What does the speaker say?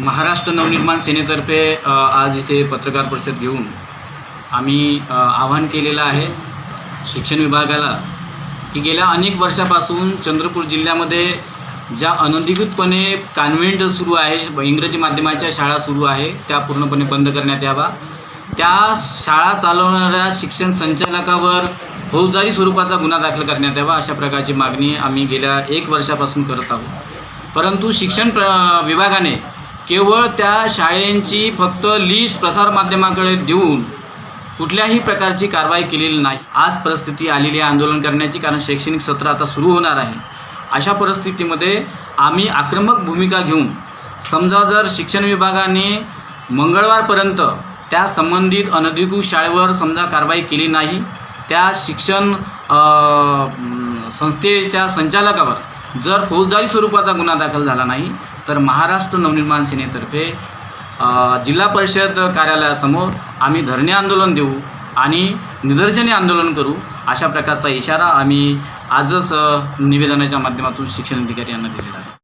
महाराष्ट्र नवनिर्माण सेनेतर्फे आज इथे पत्रकार परिषद घेऊन आम्ही आवाहन केलेलं आहे शिक्षण विभागाला की गेल्या अनेक वर्षापासून चंद्रपूर जिल्ह्यामध्ये ज्या अनधिकृतपणे कॉन्व्हेंट सुरू आहे इंग्रजी माध्यमाच्या शाळा सुरू आहे त्या पूर्णपणे बंद करण्यात यावा त्या शाळा चालवणाऱ्या शिक्षण संचालकावर फौजदारी स्वरूपाचा गुन्हा दाखल करण्यात यावा अशा प्रकारची मागणी आम्ही गेल्या एक वर्षापासून करत आहोत. परंतु शिक्षण प्र विभागाने केवळ त्या शाळेंची फक्त लिस्ट प्रसारमाध्यमाकडे देऊन कुठल्याही प्रकारची कारवाई केलेली नाही. आज परिस्थिती आलेली आहे. आंदोलन करण्याची कारण शैक्षणिक सत्र आता सुरू होणार आहे. अशा परिस्थितीमध्ये आम्ही आक्रमक भूमिका घेऊन समजा जर शिक्षण विभागाने मंगळवारपर्यंत त्या संबंधित अनधिकृत शाळेवर समजा कारवाई केली नाही त्या शिक्षण संस्थेच्या संचालकावर जर फौजदारी स्वरूपाचा गुन्हा दाखल झाला नाही तर महाराष्ट्र नवनिर्माण सेनेतर्फे जिल्हा परिषद कार्यालयासमोर आम्ही धरणे आंदोलन देऊ आणि निदर्शने आंदोलन करू अशा प्रकारचा इशारा आम्ही आजच निवेदनाच्या माध्यमातून शिक्षण अधिकारी यांना दिलेला आहे.